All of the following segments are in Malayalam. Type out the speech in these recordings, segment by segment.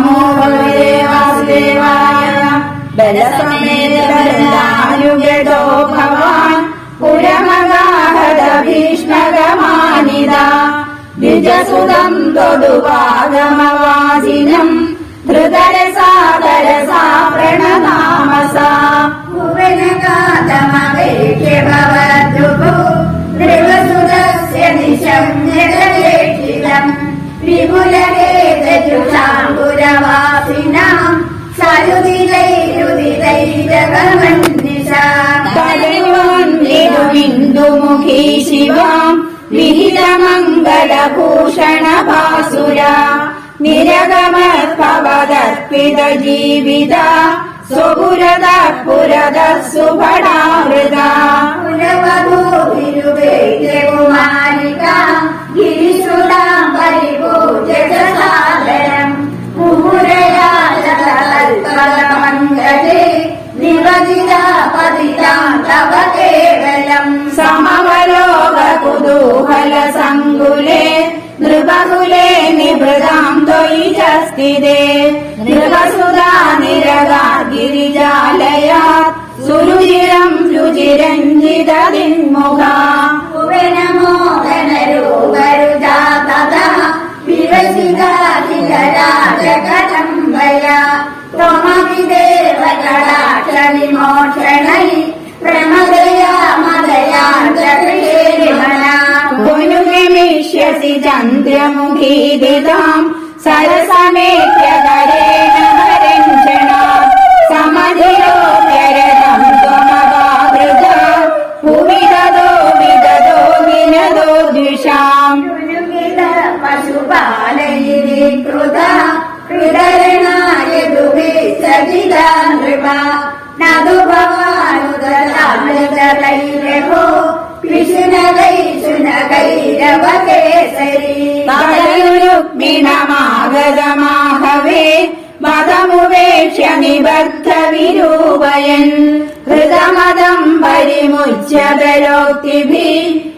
नमो भगवते वासुदेवाय बलसमेत बलदायुगतो भवान् पुरमगाहद വിപുലവേദജുഷാംബുരവാസിനാം സരുദിതൈരുദിതൈരവമന്ദിശാ തലയോന്നിരുമിന്ദുമുഖി ശിവാം? വിഹിതമംഗളഭൂഷണ ഭാസുര നിരഗമർപ്പവദർപ്പിത ജീവിത. സ്വപുരത പുരത സുഭടാമൃത കുലവധൂവിരുവേദ്യകുമാരിക കുതൂഹല സങ്കുലേ നൃപകുലേ നിഭൃതാം ത്വയി ച സ്ഥിതേ നൃപസുതാ നിരകാ ഗിരിജാലയാ സുരുചിരം രുചിരഞ്ജിത ദിന്മുഖാ പ്രമദയാ. മദയാ ജഗേമന പുനുഗമിഷ്യസി सरसमेत्य സരസമേത്യകരേണ ഹരഞ്ജന സമധിരോപ്യരതം ത്വമവാവൃത ഭുവി തതോ വിതതോ വിനതോ ദ്വിഷാം. ുരുകിത പശുപാലയിരീകൃത ഹൃദയനായ ദുഭേ സജിത നൃപ നതു ഭവാനുദരാമൃതൈരഭോ പിശുനകൈ രുക്മിണമാഗതമാഹവേ മതമുപേക്ഷ നിബദ്ധ വിരൂപയൻ. ഹൃദമദം പരിമുച്യതലോക്തിഭി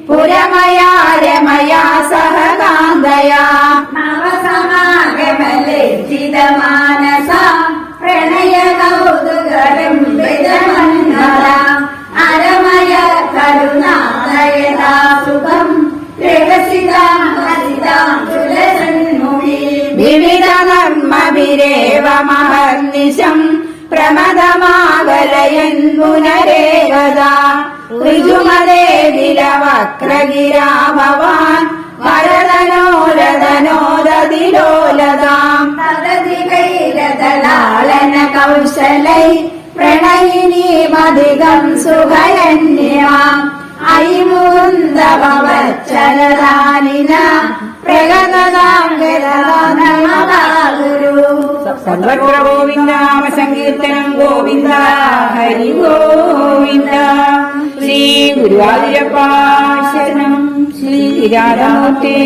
പുരമയാ രമയാ നർമ്മഭിരേവ മഹർനിശം പ്രമദമാവലയൻ പുനരേവദാ ഋജുമതേ വിലവക്രഗിരാ ഭവാൻ വരദനോരദനോദതിലോലതാം തദധികൈരതലാളന കൗശലൈ പ്രണയിനീമധികം സുഖയന്യമാം. ഐമുന്ദവച്ചലദാനിന പ്രഗതതാം ഗുരു. സർവത്ര ഗോവിന്ദാമ സങ്കീർത്തനം ഗോവിന്ദ ഹരി ഗോവിന്ദ. ശ്രീ ഗുരുവായൂരപ്പ ശ്രീ രാധാമൂർത്തേ